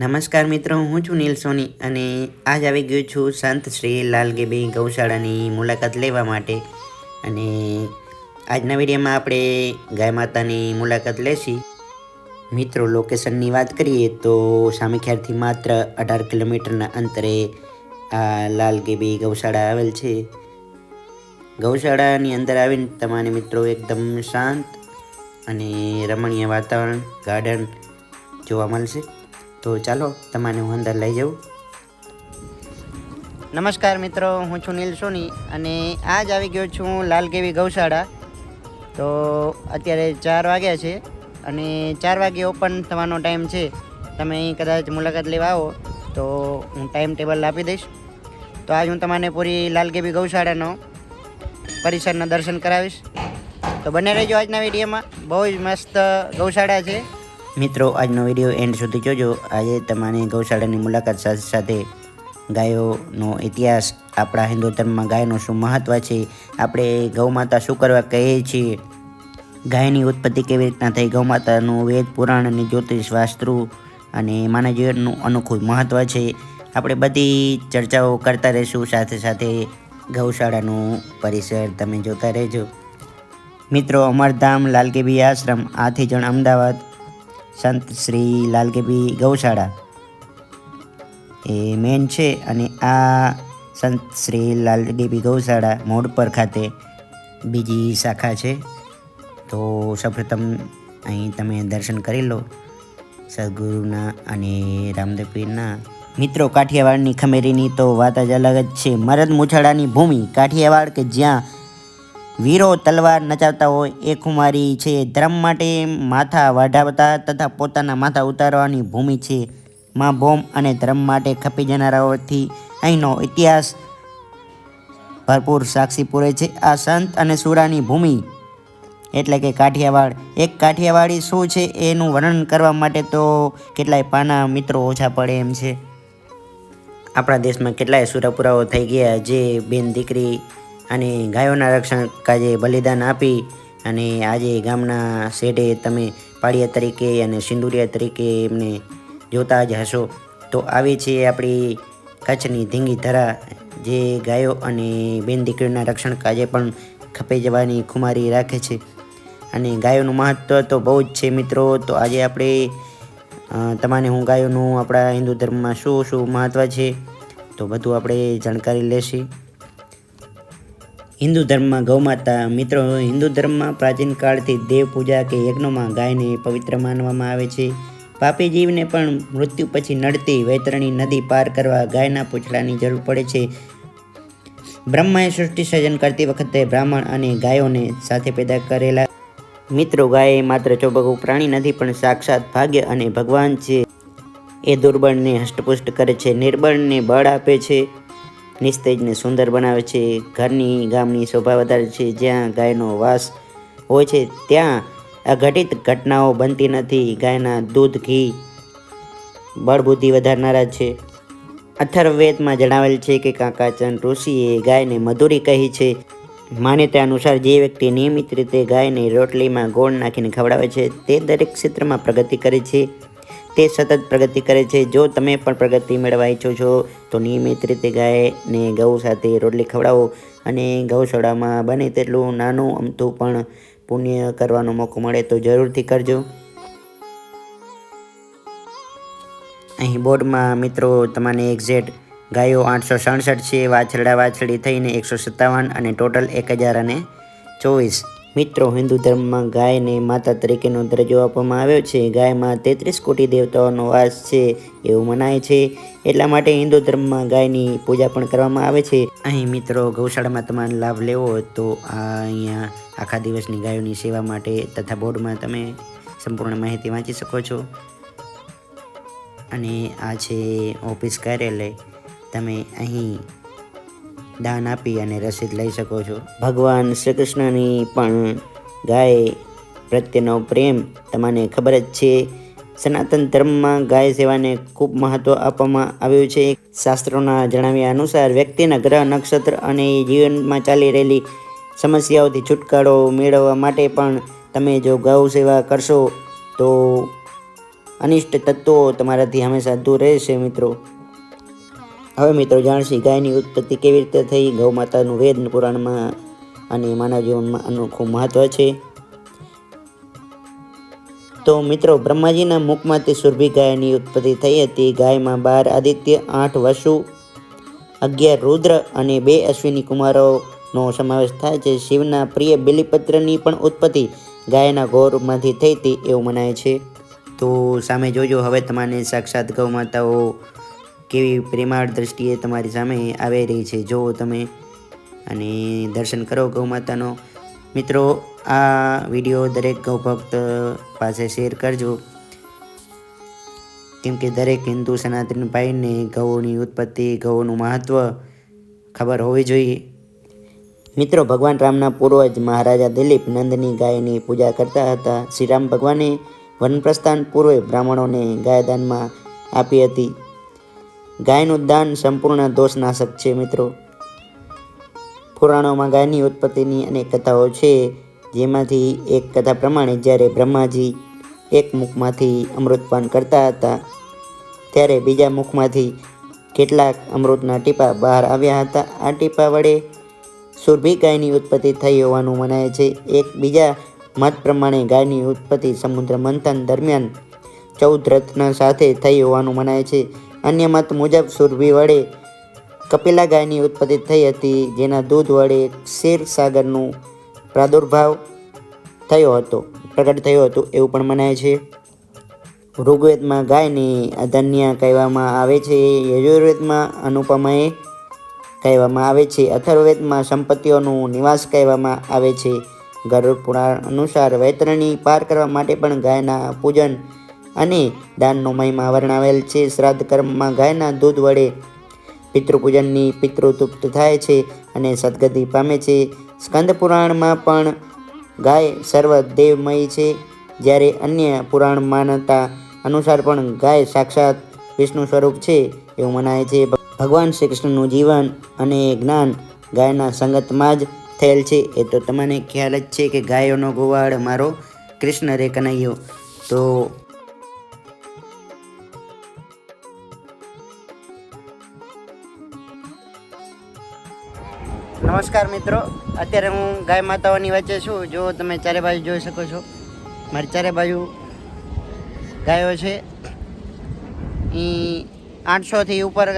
નમસ્કાર મિત્રો, હું છું નીલ સોની અને આજ આવી ગયો છું સંત શ્રી લાલગીબી ગૌશાળાની મુલાકાત લેવા માટે. અને આજના વિડીયોમાં આપણે ગાય માતાની મુલાકાત લેશી. મિત્રો લોકેશનની વાત કરીએ તો સામેખ્યારથી માત્ર અઢાર કિલોમીટરના અંતરે આ લાલગીબી ગૌશાળા આવેલ છે. ગૌશાળાની અંદર આવીને તમારે મિત્રો એકદમ શાંત અને રમણીય વાતાવરણ ગાર્ડન જોવા મળશે. તો ચાલો તમારે હું અંદર લઈ જાઉં. નમસ્કાર મિત્રો, હું છું નીલ સોની અને આજ આવી ગયો છું લાલગેવી ગૌશાળા. તો અત્યારે ચાર વાગ્યા છે અને ચાર વાગે ઓપન થવાનો ટાઈમ છે. તમે કદાચ મુલાકાત લેવા આવો, તો હું ટાઈમ ટેબલ આપી દઈશ. તો આજ હું તમને પૂરી લાલગેવી ગૌશાળાનો પરિસરના દર્શન કરાવીશ. તો બને રહેજો આજના વિડીયોમાં. બહુ જ મસ્ત ગૌશાળા છે. મિત્રો, આજનો વીડિયો એન્ડ સુધી જોજો. આજે તમારે ગૌશાળાની મુલાકાત સાથે સાથે ગાયોનો ઇતિહાસ, આપણા હિન્દુ ધર્મમાં ગાયનું શું મહત્ત્વ છે, આપણે ગૌમાતા શું કરવા કહીએ છીએ, ગાયની ઉત્પત્તિ કેવી રીતના થઈ, ગૌમાતાનું વેદ, પુરાણ અને જ્યોતિષ વાસ્તુ અને માનવ જીવનનું અનોખું મહત્ત્વ છે. આપણે બધી ચર્ચાઓ કરતા રહીશું. સાથે સાથે ગૌશાળાનું પરિસર તમે જોતા રહેજો. મિત્રો, અમરધામ, લાલકેબી આશ્રમ, આથી જણ અમદાવાદ સંત શ્રી લાલકેબી ગૌશાળા. એ મેન છે અને આ સંત શ્રી લાલકેબી ગૌશાળા મોડપર ખાતે બીજી શાખા છે. તો સૌપ્રથમ અહીં તમે દર્શન કરી લો. સદગુરુના અને રામદેવ પીરના મિત્રો, કાઠિયાવાડની ખમેરીની તો વાત જ અલગ જ છે. મરદ મુછાળાની ભૂમિ કાઠિયાવાડ કે જ્યાં વીરો તલવાર નચાવતા હોય એ કુમારી છે. ધર્મ માટે માથા વાઢાવતા તથા પોતાના માથા ઉતારવાની ભૂમિ છે. માં બોમ અને ધર્મ માટે ખપી જનારાઓથી અહીંનો ઇતિહાસ ભરપૂર સાક્ષી પૂરે છે. આ સંત અને સુરાની ભૂમિ એટલે કે કાઠિયાવાડ. એક કાઠિયાવાડી શું છે એનું વર્ણન કરવા માટે તો કેટલાય પાના મિત્રો ઓછા પડે એમ છે. આપણા દેશમાં કેટલાય સુરાપુરાઓ થઈ ગયા જે બેન દીકરી અને ગાયોના રક્ષણ કાજે બલિદાન આપી અને આજે ગામના શેઢે તમે પાળિયા તરીકે અને સિંદુરિયા તરીકે એમને જોતા જ હશો. તો આવી છે આપણી કચ્છની ધીંગી ધરા, જે ગાયો અને બેન દીકરીના રક્ષણ કાજે પણ ખપે જવાની ખુમારી રાખે છે. અને ગાયોનું મહત્ત્વ તો બહુ જ છે મિત્રો. તો આજે આપણે તમારે હું ગાયોનું આપણા હિન્દુ ધર્મમાં શું શું મહત્ત્વ છે, તો બધું આપણે જાણકારી લેશી. હિન્દુ ધર્મમાં ગૌમાતા મિત્રો, હિન્દુ ધર્મમાં પ્રાચીન કાળથી દેવ પૂજા કે યજ્ઞોમાં ગાયને પવિત્ર માનવામાં આવે છે. પાપી જીવને પણ મૃત્યુ પછી નડતી વૈતરણી નદી પાર કરવા ગાયના પૂછડાની જરૂર પડે છે. બ્રહ્માએ સૃષ્ટિ સર્જન કરતી વખતે બ્રાહ્મણ અને ગાયોને સાથે પેદા કરેલા. મિત્રો, ગાય માત્ર ચોબકુ પ્રાણી નથી, પણ સાક્ષાત ભાગ્ય અને ભગવાન છે. એ દુર્બળને હષ્ટપુષ્ટ કરે છે, નિર્બળને બળ આપે છે. નિસ્તેજને સુંદર બનાવે છે. ઘરની ગામની શોભા વધારે છે. જ્યાં ગાયનો વાસ હોય છે, ત્યાં અઘટિત ઘટનાઓ બનતી નથી. ગાયના દૂધ, ઘી, બળબુદ્ધિ વધારનારા છે. અથર્વવેદમાં જણાવેલ છે કે કાકાચંદ ઋષિએ ગાયને મધુરી કહી છે. માન્યતા અનુસાર જે વ્યક્તિ નિયમિત રીતે ગાયને રોટલીમાં ગોળ નાખીને ખવડાવે છે, તે દરેક ક્ષેત્રમાં પ્રગતિ કરે છે. તે સતત પ્રગતિ કરે છે. જો તમે પણ પ્રગતિ મેળવવા ઈચ્છો છો, તો નિયમિત રીતે ગાયને ગૌ સાથે રોટલી ખવડાવો અને ગૌશાળામાં બને તેટલું નાનું અમથું પણ પુણ્ય કરવાનો મોકો મળે તો જરૂરથી કરજો. અહીં બોર્ડમાં મિત્રો તમને એક્ઝેક્ટ ગાયો આઠસો સડસઠ છે, વાછરડા વાછરડી થઈને એકસો સત્તાવન અને ટોટલ એક હજાર અને ચોવીસ. મિત્રો, હિન્દુ ધર્મમાં ગાયને માતા તરીકેનો દરજ્જો આપવામાં આવ્યો છે. ગાયમાં તેત્રીસ કોટી દેવતાઓનો વાસ છે એવું મનાય છે. એટલા માટે હિન્દુ ધર્મમાં ગાયની પૂજા પણ કરવામાં આવે છે. અહીં મિત્રો, ગૌશાળામાં તમારે લાભ લેવો તો આ અહીંયા આખા દિવસની ગાયોની સેવા માટે તથા બોર્ડમાં તમે સંપૂર્ણ માહિતી વાંચી શકો છો. અને આ છે ઓફિસ કાર્યાલય. તમે અહીં દાન આપી અને રસીદ લઈ શકો છો. ભગવાન શ્રી કૃષ્ણની પણ ગાય પ્રત્યેનો પ્રેમ તમને ખબર જ છે. સનાતન ધર્મમાં ગાય સેવાને ખૂબ મહત્ત્વ આપવામાં આવ્યું છે. શાસ્ત્રોના જણાવ્યા અનુસાર વ્યક્તિના ગ્રહ, નક્ષત્ર અને જીવનમાં ચાલી રહેલી સમસ્યાઓથી છુટકારો મેળવવા માટે પણ તમે જો ગૌ સેવા કરશો તો અનિષ્ટ તત્વો તમારાથી હંમેશા દૂર રહેશે મિત્રો. હવે મિત્રો જાણશી, ગાયની ઉત્પત્તિ કેવી રીતે થઈ? ગૌ માતાનું વેદ પુરાણમાં અને માનવ જીવનમાં અનોખું મહત્વ છે. તો મિત્રો, બ્રહ્માજીના મુખમાંથી સુરભી ગાયની ઉત્પત્તિ થઈ હતી. ગાયમાં બાર આદિત્ય, આઠ વસુ, અગિયાર રુદ્ર અને બે અશ્વિની કુમારોનો સમાવેશ થાય છે. શિવના પ્રિય બિલીપત્રની પણ ઉત્પત્તિ ગાયના ગૌરમાંથી થઈ હતી એવું મનાય છે. તો સામે જોજો, હવે તમારે સાક્ષાત ગૌ માતાઓ કેવી પ્રેમાળ દ્રષ્ટિએ તમારી સામે આવી રહી છે? જો તમે અને દર્શન કરો ગૌ માતાનો. મિત્રો, આ વીડિયો દરેક ગૌ ભક્ત પાસે શેર કરજો. કેમ કે દરેક હિન્દુ સનાતન ભાઈને ગૌની ઉત્પત્તિ, ગૌનું મહત્વ ખબર હોવી જોઈએ. મિત્રો, ભગવાન રામના પૂર્વજ મહારાજા દિલીપ નંદની ગાયની પૂજા કરતા હતા. શ્રી રામ ભગવાને વનપ્રસ્થાન પૂર્વે બ્રાહ્મણોને ગાયદાનમાં આપી હતી. ગાયનું દાન સંપૂર્ણ દોષનાશક છે મિત્રો. પુરાણોમાં ગાયની ઉત્પત્તિની અનેક કથાઓ છે, જેમાંથી એક કથા પ્રમાણે જ્યારે બ્રહ્માજી એક મુખમાંથી અમૃતપાન કરતા હતા, ત્યારે બીજા મુખમાંથી કેટલાક અમૃતના ટીપા બહાર આવ્યા હતા. આ ટીપા વડે સુરભી ગાયની ઉત્પત્તિ થઈ હોવાનું મનાય છે. એક બીજા મત પ્રમાણે ગાયની ઉત્પત્તિ સમુદ્ર મંથન દરમિયાન ચૌદ રત્ન સાથે થઈ હોવાનું મનાય છે. અન્ય મત મુજબ સુરભી વડે કપિલા ગાયની ઉત્પત્તિ થઈ હતી, જેના દૂધ વડે ક્ષીર સાગરનું પ્રાદુર્ભાવ થયો હતો, પ્રગટ થયો હતો, એવું પણ મનાય છે. ઋગ્વેદમાં ગાયને અધન્ય કહેવામાં આવે છે, યજુર્વેદમાં અનુપમાએ કહેવામાં આવે છે, અથર્વવેદમાં સંપત્તિઓનું નિવાસ કહેવામાં આવે છે. ગરુડ પુરાણ અનુસાર વૈતરણી પાર કરવા માટે પણ ગાયના પૂજન અને દાનનો મહિમા વર્ણવેલ છે. શ્રાદ્ધ કર્મમાં ગાયના દૂધ વડે પિતૃપૂજનની પિતૃતુપ્ત થાય છે અને સદગતિ પામે છે. સ્કંદ પુરાણમાં પણ ગાય સર્વદેવમય છે. જ્યારે અન્ય પુરાણ માનતા અનુસાર પણ ગાય સાક્ષાત વિષ્ણુ સ્વરૂપ છે એવું મનાય છે. ભગવાન શ્રી કૃષ્ણનું જીવન અને જ્ઞાન ગાયના સંગતમાં જ થયેલ છે. એ તો તમને ખ્યાલ જ છે કે ગાયોનો ગોવાળ મારો કૃષ્ણ રે કનૈયો. તો નમસ્કાર મિત્રો. અત્યારે હું ગાય માતાઓની વચ્ચે છું. જો તમે ચારે બાજુ જોઈ શકો છો. મારી ચારે બાજુ ગાયો છે. એ આઠસોથી ઉપર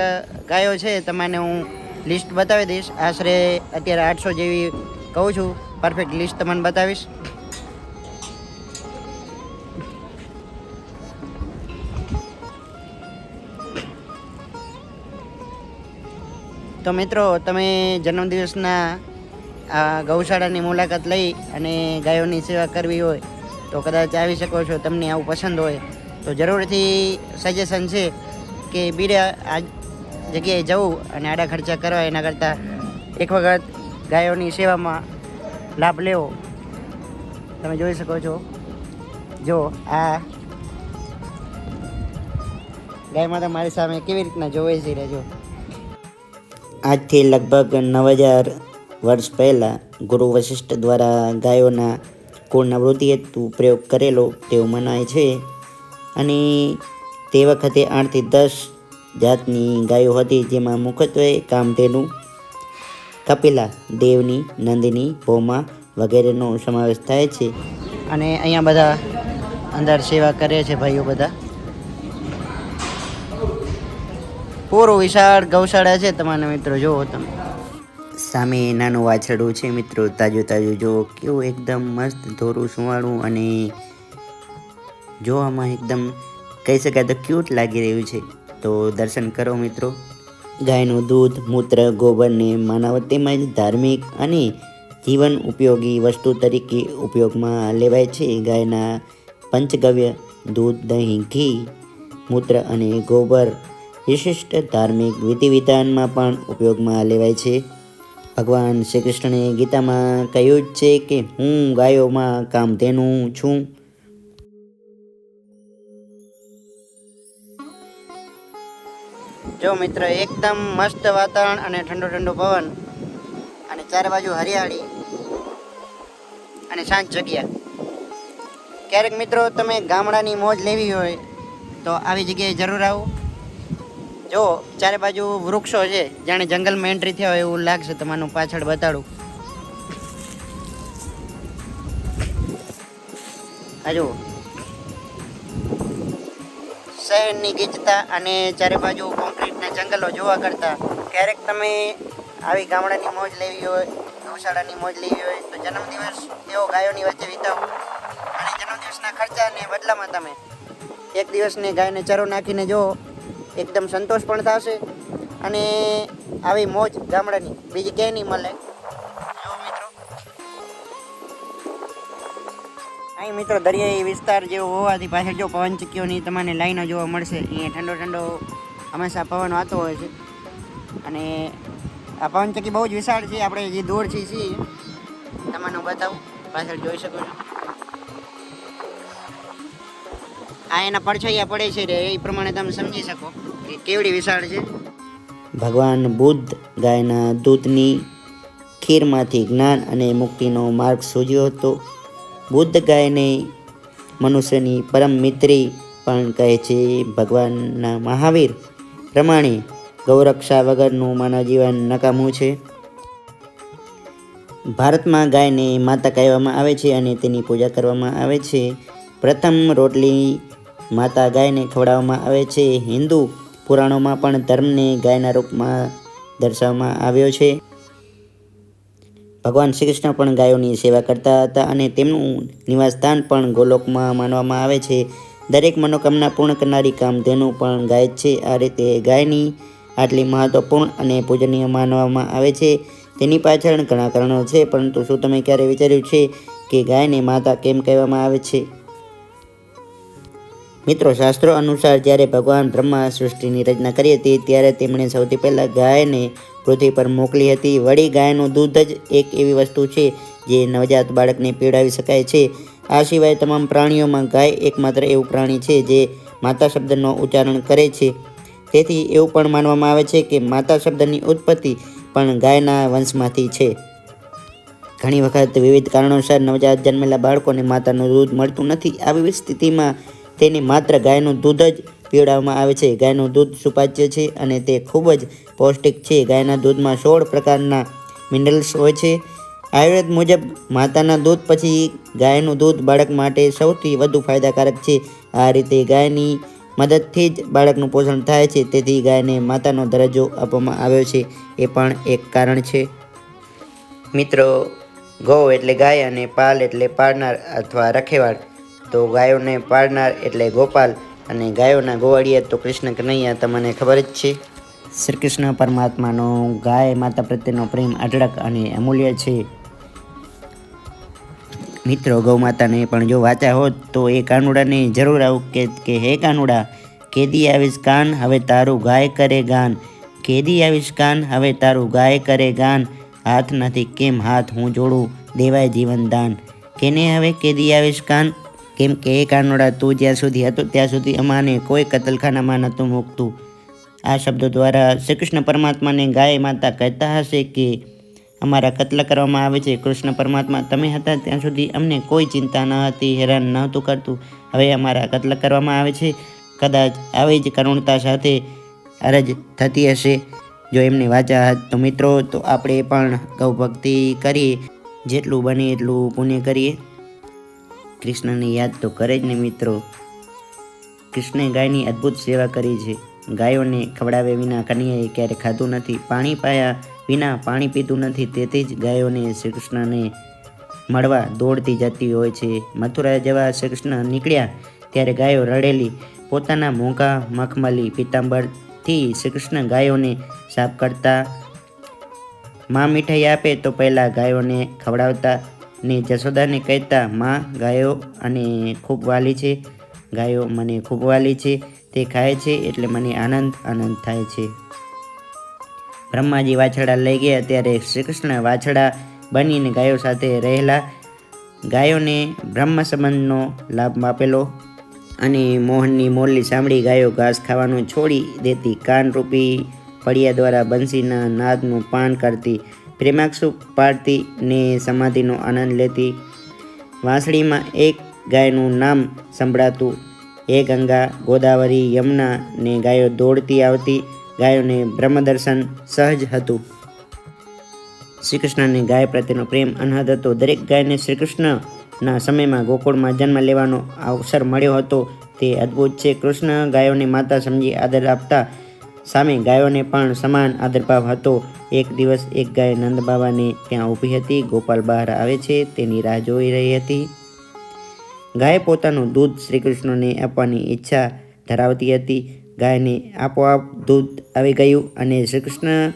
ગાયો છે. તમને હું લિસ્ટ બતાવી દઈશ. આશરે અત્યારે આઠસો જેવી કહું છું. પરફેક્ટ લિસ્ટ તમને બતાવીશ. તો મિત્રો, તમે જન્મદિવસના આ ગૌશાળાની મુલાકાત લઈ અને ગાયોની સેવા કરવી હોય તો કદાચ આવી શકો છો, તમને આવું પસંદ હોય. તો જરૂરથી સજેશન છે કે બીડા આ જગ્યાએ જવું અને આડા ખર્ચા કરવા, એના કરતાં એક વખત ગાયોની સેવામાં લાભ લેવો. તમે જોઈ શકો છો. જો, આ ગાય માતા મારી સામે કેવી રીતના જોવે છે રહેજો આજથી લગભગ નવ હજાર વર્ષ પહેલાં ગુરુ વશિષ્ઠ દ્વારા ગાયોના કુળના વૃદ્ધિ હેતુ પ્રયોગ કરેલો તેવું મનાય છે. અને તે વખતે આઠથી દસ જાતની ગાયો હતી જેમાં મુખ્યત્વે કામધેનુ, કપિલા, દેવની, નંદિની, ભોમા વગેરેનો સમાવેશ થાય છે. અને અહીંયા બધા અંદર સેવા કરે છે ભાઈઓ બધા. પૂરું વિશાળ ગૌશાળા છે તમારા મિત્રો, જુઓ તમે. સામે નાનું વાછરડું છે મિત્રો, તાજું તાજું જો કેવું એકદમ મસ્ત ધોરું સુવાળું અને જોવામાં એકદમ કહી શકાય તો ક્યુટ લાગી રહ્યું છે. તો દર્શન કરો મિત્રો. ગાયનું દૂધ, મૂત્ર ગોબરને માનવ તેમજ ધાર્મિક અને જીવન ઉપયોગી વસ્તુ તરીકે ઉપયોગમાં લેવાય છે. ગાયના પંચગવ્ય દૂધ, દહીં, ઘી, મૂત્ર અને ગોબર વિશિષ્ટ ધાર્મિક વિધિ વિધાનમાં પણ ઉપયોગમાં લેવાય છે. ભગવાન શ્રી કૃષ્ણએ ગીતામાં કહ્યું જ છે કે, હું ગાયોમાં કામધેનું છું. જો મિત્ર, એકદમ મસ્ત વાતાવરણ અને ઠંડો ઠંડો પવન અને ચારે બાજુ હરિયાળી અને શાંત જગ્યા. ક્યારેક મિત્રો, તમે ગામડાની મોજ લેવી હોય તો આવી જગ્યાએ જરૂર આવો. જો, ચારે બાજુ વૃક્ષો છે, જાણે જંગલમાં એન્ટ્રી થયા હોય એવું લાગશે તમારું, પાછળ બતાડું. આ જુઓ. શહેરની ગીચતા અને ચારે બાજુ કોન્ક્રીટના જંગલો જોવા કરતા, ક્યારેક તમે આવી ગામડાની મોજ લેવી હોય, ગૌશાળાની મોજ લેવી હોય, તો જન્મદિવસ એવો ગાયોની વચ્ચે વિતાવો. અને જન્મદિવસના ખર્ચાને બદલામાં તમે એક દિવસને ગાયને ચરો નાખીને જો એકદમ સંતોષ પણ થશે. અને આવી મોજ ગામડાની. બીજી ક્યાંય નહીં મળે. અહીં મિત્રો દરિયાઈ વિસ્તાર જેવો હોવાથી પાછળ જો પવનચક્કીઓની તમને લાઈનો જોવા મળશે. અહીંયા ઠંડો ઠંડો હંમેશા પવન આવતો હોય છે. અને આ પવનચક્કી બહુ જ વિશાળ છે. આપણે જે દૂર છીએ છીએ, તમને હું બતાવું. પાછળ જોઈ શકો છો. આ એના પડછાયા પડે છે એ પ્રમાણે તમે સમજી શકો. કેવડી વિશાળ છે? ભગવાન બુદ્ધ ગાયના દૂધની ખીરમાંથી જ્ઞાન અને મુક્તિનો માર્ગ સૂજ્યો હતો. બુદ્ધ ગાયને મનુષ્યની પરમ મિત્રી પણ કહે છે, ભગવાનના મહાવીર પ્રમાણે ગૌરક્ષા વગરનું માનવ જીવન નકામું છે. ભારતમાં ગાયને માતા કહેવામાં આવે છે અને તેની પૂજા કરવામાં આવે છે. પ્રથમ રોટલી માતા ગાયને ખવડાવવામાં આવે છે. હિન્દુ પુરાણોમાં પણ ધર્મને ગાયના રૂપમાં દર્શાવવામાં આવ્યો છે. ભગવાન શ્રી કૃષ્ણ પણ ગાયોની સેવા કરતા હતા અને તેમનું નિવાસસ્થાન પણ ગોલોકમાં માનવામાં આવે છે. દરેક મનોકામના પૂર્ણ કરનારી કામધેનુ પણ ગાય છે. આ રીતે ગાયની આટલી મહત્વપૂર્ણ અને પૂજનીય માનવામાં આવે છે. તેની પાછળ ઘણા કારણો છે, પરંતુ શું તમે ક્યારે વિચાર્યું છે કે ગાયને માતા કેમ કહેવામાં આવે છે? મિત્રો, શાસ્ત્રો અનુસાર જ્યારે ભગવાન બ્રહ્મા સૃષ્ટિની રચના કરી હતી, ત્યારે તેમણે સૌથી પહેલાં ગાયને પૃથ્વી પર મોકલી હતી. વળી ગાયનું દૂધ જ એક એવી વસ્તુ છે જે નવજાત બાળકને પીવડાવી શકાય છે. આ સિવાય તમામ પ્રાણીઓમાં ગાય એકમાત્ર એવું પ્રાણી છે જે માતા શબ્દનો ઉચ્ચારણ કરે છે. તેથી એવું પણ માનવામાં આવે છે કે માતા શબ્દની ઉત્પત્તિ પણ ગાયના વંશમાંથી છે. ઘણી વખત વિવિધ કારણોસર નવજાત જન્મેલા બાળકોને માતાનું દૂધ મળતું નથી. આવી સ્થિતિમાં તેને માત્ર ગાયનું દૂધ જ પીવડાવવામાં આવે છે. ગાયનું દૂધ સુપાચ્ય છે અને તે ખૂબ જ પૌષ્ટિક છે. ગાયના દૂધમાં સોળ પ્રકારના મિનરલ્સ હોય છે. આયુર્વેદ મુજબ, માતાના દૂધ પછી ગાયનું દૂધ બાળક માટે સૌથી વધુ ફાયદાકારક છે. આ રીતે ગાયની મદદથી જ બાળકનું પોષણ થાય છે. તેથી ગાયને માતાનો દરજ્જો આપવામાં આવ્યો છે. એ પણ એક કારણ છે. મિત્રો, ગૌ એટલે ગાય અને પાલ એટલે પાળનાર અથવા રખેવાળ. તો ગાયોને પાળનાર એટલે ગોપાલ અને ગાયોના ગોવાળિયા તો કૃષ્ણ કનૈયા, તમને ખબર જ છે. શ્રી કૃષ્ણ પરમાત્માનો ગાય માતા પ્રત્યેનો પ્રેમ અઢળક અને અમૂલ્ય છે. મિત્રો ગૌ માતાને પણ જો વાંચ્યા હોત તો એ કાનુડાને જરૂર આવું કે કે હે કાનુડા, કેદી આવીશ કાન, હવે તારું ગાય કરે ગાન. કેદી આવીશ કાન, હવે તારું ગાય કરે ગાન. હાથ નથી કેમ હાથ હું જોડું, દેવાય જીવન દાન. કેને હવે કેદી આવીશ કાન? કેમ કે એ કાનોડા તું જ્યાં સુધી હતો, ત્યાં સુધી અમાને કોઈ કતલખાનામાં નહોતું મૂકતું. આ શબ્દો દ્વારા શ્રી કૃષ્ણ પરમાત્માને ગાય માતા કહેતા હશે કે, અમારા કત્લ કરવામાં આવે છે. કૃષ્ણ પરમાત્મા તમે હતા, ત્યાં સુધી અમને કોઈ ચિંતા ન હતી, હેરાન નહોતું કરતું. હવે અમારા કત્લ કરવામાં આવે છે. કદાચ આવી જ કરુણતા સાથે અરજ થતી હશે. જો એમની વાચા હત તો મિત્રો, તો આપણે પણ ગૌભક્તિ કરીએ. જેટલું બને એટલું પુણ્ય કરીએ. કૃષ્ણની યાદ તો કરે જ ને મિત્રો. કૃષ્ણે ગાયની અદ્ભુત સેવા કરી છે. ગાયોને ખવડાવ્યા વિના કન્યાએ ક્યારે ખાધું નથી, પાણી પાયા વિના પાણી પીતું નથી, તેથી જ ગાયોને શ્રી કૃષ્ણને મળવા દોડતી જતી હોય છે. મથુરા જેવા શ્રી કૃષ્ણ નીકળ્યા ત્યારે ગાયો રડેલી, પોતાના મોંઘા મખમલી પિત્તાંબરથી શ્રી કૃષ્ણ ગાયોને સાફ કરતા, માં મીઠાઈ આપે તો પહેલાં ગાયોને ખવડાવતા ને જશોદાને કહેતા, માં, ગાયો અને ખૂબ વાલી છે. ગાયો મને ખૂબ વાલી છે. તે ખાય છે એટલે મને આનંદ આનંદ થાય છે. બ્રહ્માજી વાછડા લઈ ગયા. ત્યારે શ્રી કૃષ્ણ વાછડા બનીને ગાયો સાથે રહેલા. ગાયોને બ્રહ્મ સંબંધનો લાભ આપેલો અને મોહનની મોરલી સાંભળી ગાયો ઘાસ ખાવાનું છોડી દેતી. કાનરૂપી પડિયા દ્વારા બંસીના નાદનું પાન કરતી. પ્રેમાક્ષુ પાડતી ને સમાધિનો આનંદ લેતી વાંસળીમાં એક ગાયનું નામ સંભળાતું. એ ગંગા, ગોદાવરી, યમુના ને ગાયો દોડતી આવતી ગાયોને બ્રહ્મદર્શન સહજ હતું. શ્રી કૃષ્ણને ગાય પ્રત્યેનો પ્રેમ અનહદ હતો. દરેક ગાયને શ્રી કૃષ્ણના સમયમાં ગોકુળમાં જન્મ લેવાનો અવસર મળ્યો હતો. તે અદ્ભુત છે. કૃષ્ણ ગાયોને માતા સમજી આદર આપતા સામે ગાયોને પણ સમાન આદરભાવ હતો. એક દિવસ એક ગાય નંદ બાબાને ત્યાં ઊભી હતી. ગોપાલ બહાર આવે છે, તેની રાહ જોઈ રહી હતી. ગાય પોતાનું દૂધ શ્રી કૃષ્ણને આપવાની ઈચ્છા ધરાવતી હતી. ગાયને આપોઆપ દૂધ આવી ગયું અને શ્રી કૃષ્ણ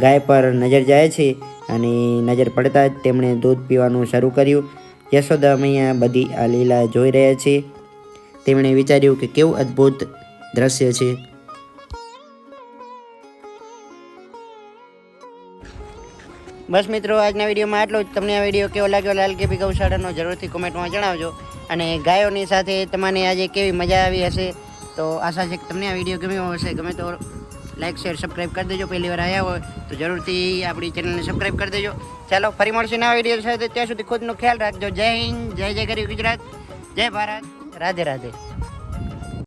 ગાય પર નજર જાય છે અને નજર પડતા જ તેમણે દૂધ પીવાનું શરૂ કર્યું. યશોદા મૈયા બધી આ લીલા જોઈ રહ્યા છે. તેમણે વિચાર્યું કે કેવું અદ્ભુત દ્રશ્ય છે. બસ મિત્રો, આજના વિડીયોમાં આટલું જ. તમને આ વીડિયો કેવો લાગ્યો લાલ કેપી ગૌશાળાનો જરૂરથી કોમેન્ટમાં જણાવજો. અને ગાયોની સાથે તમને આજે કેવી મજા આવી હશે, તો આશા છે કે તમને આ વીડિયો ગમ્યો હશે. ગમે તો લાઈક, શેર સબસ્ક્રાઈબ કરી દેજો. પહેલી વાર આવ્યા હોય તો જરૂરથી આપણી ચેનલને સબસ્ક્રાઈબ કરી દેજો. ચાલો, ફરી મળશે નવા વીડિયો સાથે. ત્યાં સુધી ખુદનો ખ્યાલ રાખજો. જય હિન્દ, જય જય ગરીબ ગુજરાત, જય ભારત. રાધે રાધે.